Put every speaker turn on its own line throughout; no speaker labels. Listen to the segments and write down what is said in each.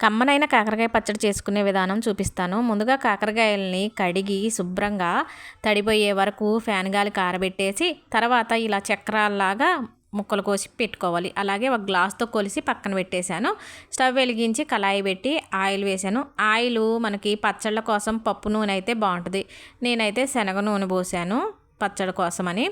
కమ్మనైన కాకరకాయ పచ్చడి చేసుకునే విధానం చూపిస్తాను. ముందుగా కాకరకాయలని కడిగి శుభ్రంగా తడిపోయే వరకు ఫ్యాన్ గాలి కారబెట్టేసి తర్వాత ఇలా చక్రాల్లాగా ముక్కలు కోసి పెట్టుకోవాలి. అలాగే ఒక గ్లాస్తో కొలిసి పక్కన పెట్టేశాను. స్టవ్ వెలిగించి కళాయి పెట్టి ఆయిల్ వేసాను ఆయిల్ మనకి పచ్చళ్ళ కోసం పప్పు నూనె అయితే బాగుంటుంది. నేనైతే శనగ నూనె పోసాను. పచ్చడి కోసమని.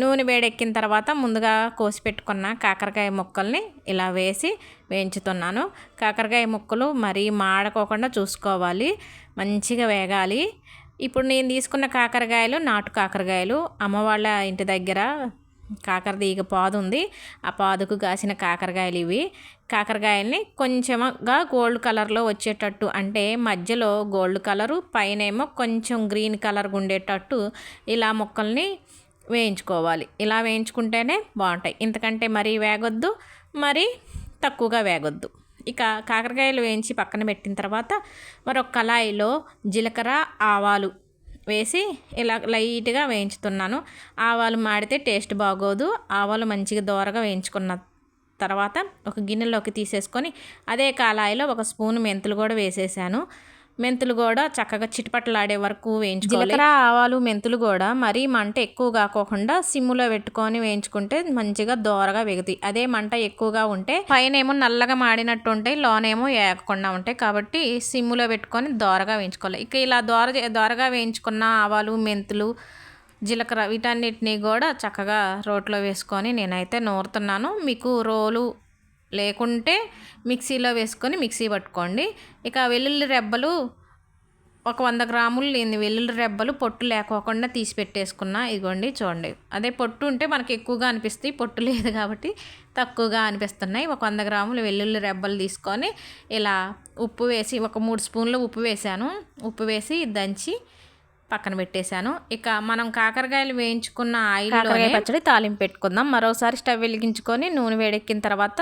నూనె వేడెక్కిన తర్వాత ముందుగా కోసి పెట్టుకున్న కాకరకాయ ముక్కల్ని ఇలా వేసి వేయించుతున్నాను. కాకరకాయ ముక్కలు మరీ మాడకోకుండా చూసుకోవాలి. మంచిగా వేగాలి. ఇప్పుడు నేను తీసుకున్న కాకరకాయలు నాటు కాకరకాయలు. అమ్మ వాళ్ళ ఇంటి దగ్గర కాకర తీగ పాదు ఉంది. ఆ పాదుకు కాసిన కాకరకాయలు ఇవి. కాకరకాయల్ని కొంచెంగా గోల్డ్ కలర్లో వచ్చేటట్టు అంటే మధ్యలో గోల్డ్ కలరు పైన ఏమో కొంచెం గ్రీన్ కలర్ ఉండేటట్టు ఇలా ముక్కల్ని వేయించుకోవాలి. ఇలా వేయించుకుంటేనే బాగుంటాయి. ఇంతకంటే మరీ వేగొద్దు మరి తక్కువగా వేగొద్దు. ఇక కాకరకాయలు వేయించి పక్కన పెట్టిన తర్వాత మరొక కళాయిలో జీలకర్ర ఆవాలు వేసి ఇలా లైట్గా వేయించుతున్నాను. ఆవాలు మాడితే టేస్ట్ బాగోదు. ఆవాలు మంచిగా దోరగా వేయించుకున్న తర్వాత ఒక గిన్నెలోకి తీసేసుకొని అదే కాలాయిలో ఒక స్పూన్ మెంతులు కూడా వేసేసాను. మెంతులు కూడా చక్కగా చిటపట్లాడే వరకు వేయించుకోవాలి. జీలకర్ర ఆవాలు మెంతులు కూడా మరీ మంట ఎక్కువ కాకోకుండా సిమ్ములో పెట్టుకొని వేయించుకుంటే మంచిగా దోరగా వేగుతాయి. అదే మంట ఎక్కువగా ఉంటే పైన ఏమో నల్లగా మాడినట్టు ఉంటాయి లోనేమో ఏగకుండా ఉంటాయి. కాబట్టి సిమ్ములో పెట్టుకొని దోరగా వేయించుకోవాలి. ఇక ఇలా దోర దోరగా వేయించుకున్న ఆవాలు మెంతులు జీలకర్ర వీటన్నిటిని కూడా చక్కగా రోట్లో వేసుకొని నేనైతే నూరుతున్నాను. మీకు రోలు లేకుంటే మిక్సీలో వేసుకొని మిక్సీ పట్టుకోండి. ఇక వెల్లుల్లి రెబ్బలు ఒక వంద గ్రాములు లేని వెల్లుల్లి రెబ్బలు పొట్టు లేకోకుండా తీసి పెట్టేసుకున్నా. ఇదిగోండి చూడండి. అదే పొట్టు ఉంటే మనకి ఎక్కువగా అనిపిస్తాయి పొట్టు లేదు కాబట్టి తక్కువగా అనిపిస్తున్నాయి. ఒక వంద గ్రాములు వెల్లుల్లి రెబ్బలు తీసుకొని ఇలా ఉప్పు వేసి ఒక మూడు స్పూన్లు ఉప్పు వేసాను ఉప్పు వేసి దంచి పక్కన పెట్టేశాను. ఇక మనం కాకరకాయలు వేయించుకున్న ఆయిల్ పచ్చడి తాలింపు పెట్టుకుందాం. మరోసారి స్టవ్ వెలిగించుకొని నూనె వేడెక్కిన తర్వాత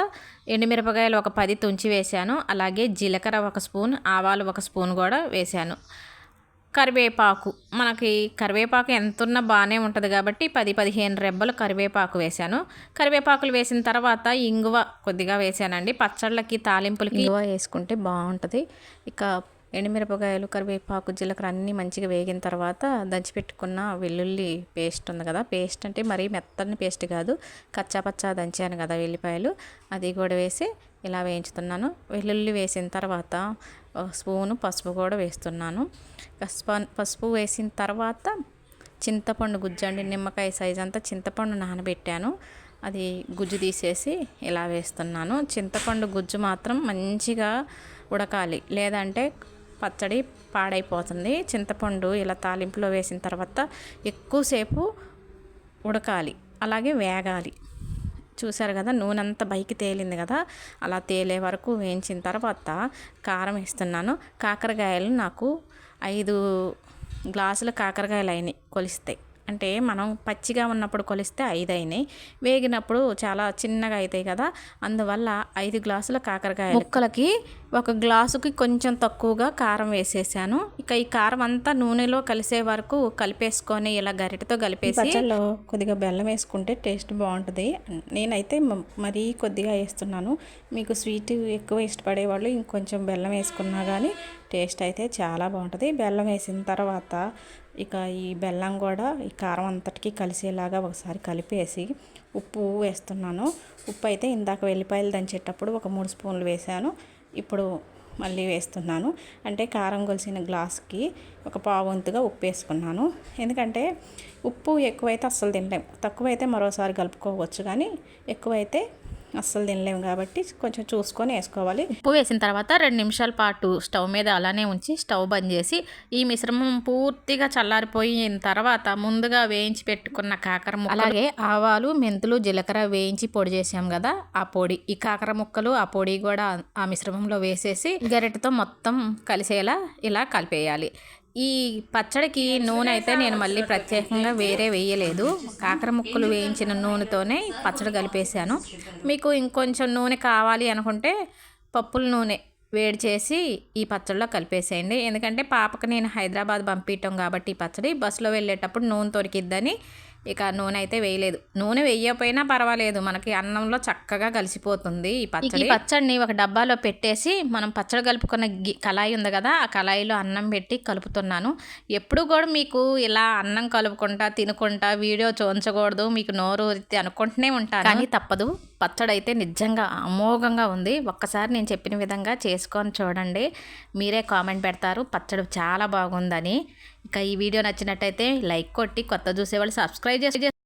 ఎండుమిరపకాయలు ఒక పది తుంచి వేశాను. అలాగే జీలకర్ర ఒక స్పూన్ ఆవాలు ఒక స్పూన్ కూడా వేశాను. కరివేపాకు. మనకి కరివేపాకు ఎంత ఉన్నా బాగానే ఉంటుంది కాబట్టి పది పదిహేను రెబ్బలు కరివేపాకు వేశాను. కరివేపాకులు వేసిన తర్వాత ఇంగువ కొద్దిగా వేసానండి పచ్చళ్ళకి తాలింపులకి ఇంగువ వేసుకుంటే బాగుంటుంది. ఇక ఎండుమిరపకాయలు కరివేపాకు జీలకర్ర అన్నీ మంచిగా వేగిన తర్వాత దంచిపెట్టుకున్న వెల్లుల్లి పేస్ట్ ఉంది కదా. పేస్ట్ అంటే మరీ మెత్తని పేస్ట్ కాదు కచ్చాపచ్చా దంచాను కదా వెల్లిపాయలు. అది కూడా వేసి ఇలా వేయించుతున్నాను. వెల్లుల్లి వేసిన తర్వాత స్పూను పసుపు కూడా వేస్తున్నాను. పసుపు వేసిన తర్వాత చింతపండు గుజ్జు అండి నిమ్మకాయ సైజ్ అంతా చింతపండు నానబెట్టాను. అది గుజ్జు తీసేసి ఇలా వేస్తున్నాను. చింతపండు గుజ్జు మాత్రం మంచిగా ఉడకాలి. లేదంటే పచ్చడి పాడైపోతుంది. చింతపండు ఇలా తాలింపులో వేసిన తర్వాత ఎక్కువసేపు ఉడకాలి. అలాగే వేగాలి. చూసారు కదా నూనె అంతా బైకి తేలింది కదా. అలా తేలే వరకు వేయించిన తర్వాత కారం వేస్తున్నాను. కాకరకాయలు నాకు ఐదు గ్లాసుల కాకరకాయలు అయినాయి కొలిస్తాయి అంటే మనం పచ్చిగా ఉన్నప్పుడు కొలిస్తే ఐదు అయినాయి. వేగినప్పుడు చాలా చిన్నగా అవుతాయి కదా. అందువల్ల ఐదు గ్లాసుల కాకరకాయ ముక్కలకి ఒక గ్లాసుకి కొంచెం తక్కువగా కారం వేసేసాను. ఇక ఈ కారం అంతా నూనెలో కలిసే వరకు కలిపేసుకొని ఇలా గరిటతో కలిపేసి పచ్చళ్ళలో కొద్దిగా బెల్లం వేసుకుంటే టేస్ట్ బాగుంటుంది. నేనైతే మరీ కొద్దిగా వేస్తున్నాను. మీకు స్వీట్ ఎక్కువ ఇష్టపడే వాళ్ళు ఇంకొంచెం బెల్లం వేసుకున్నా కానీ టేస్ట్ అయితే చాలా బాగుంటుంది. బెల్లం వేసిన తర్వాత ఇక ఈ బెల్లం కూడా ఈ కారం అంతటికీ కలిసేలాగా ఒకసారి కలిపేసి ఉప్పు వేస్తున్నాను. ఉప్పు అయితే ఇందాక వెల్లిపాయలు దంచేటప్పుడు ఒక మూడు స్పూన్లు వేసాను. ఇప్పుడు మళ్ళీ వేస్తున్నాను. అంటే కారం కొలిసిన గ్లాస్కి ఒక పావంతుగా ఉప్పు వేసుకున్నాను. ఎందుకంటే ఉప్పు ఎక్కువైతే అస్సలు తినలేం. తక్కువైతే మరోసారి కలుపుకోవచ్చు కానీ ఎక్కువైతే అస్సలు తినలేము కాబట్టి కొంచెం చూసుకొని వేసుకోవాలి. ఉప్పు వేసిన తర్వాత రెండు నిమిషాల పాటు స్టవ్ మీద అలానే ఉంచి స్టవ్ బంద్ చేసి ఈ మిశ్రమం పూర్తిగా చల్లారిపోయిన తర్వాత ముందుగా వేయించి పెట్టుకున్న కాకర అలాగే ఆవాలు మెంతులు జీలకర్ర వేయించి పొడి చేసాం కదా ఆ పొడి ఈ కాకర ముక్కలు ఆ పొడి కూడా ఆ మిశ్రమంలో వేసేసి గరిటతో మొత్తం కలిసేలా ఇలా కలిపేయాలి. ఈ పచ్చడికి నూనె అయితే నేను మళ్ళీ ప్రత్యేకంగా వేరే వేయలేదు. కాకర ముక్కలు వేయించిన నూనెతోనే పచ్చడి కలిపేశాను. మీకు ఇంకొంచెం నూనె కావాలి అనుకుంటే పప్పుల నూనె వేడి చేసి ఈ పచ్చడిలో కలిపేసేయండి. ఎందుకంటే పాపకు నేను హైదరాబాద్ పంపించటం కాబట్టి ఈ పచ్చడి బస్సులో వెళ్ళేటప్పుడు నూనె దొరికిద్దని ఇక నూనె అయితే వేయలేదు. నూనె వేయకపోయినా పర్వాలేదు. మనకి అన్నంలో చక్కగా కలిసిపోతుంది ఈ పచ్చడి. పచ్చడిని ఒక డబ్బాలో పెట్టేసి మనం పచ్చడి కలుపుకున్న గి కళాయి ఉంది కదా ఆ కళాయిలో అన్నం పెట్టి కలుపుతున్నాను. ఎప్పుడు కూడా మీకు ఇలా అన్నం కలుపుకుంటా తినుకుంటా వీడియో చూంచకూడదు మీకు నోరు అనుకుంటూనే ఉంటాను. కానీ తప్పదు. పచ్చడి అయితే నిజంగా అమోఘంగా ఉంది. ఒక్కసారి నేను చెప్పిన విధంగా చేసుకొని చూడండి. మీరే కామెంట్ పెడతారు. పచ్చడి చాలా బాగుందని. ఇక ఈ వీడియో నచ్చినట్టయితే లైక్ కొట్టి కొత్త చూసేవాళ్ళు సబ్స్క్రైబ్ చేసి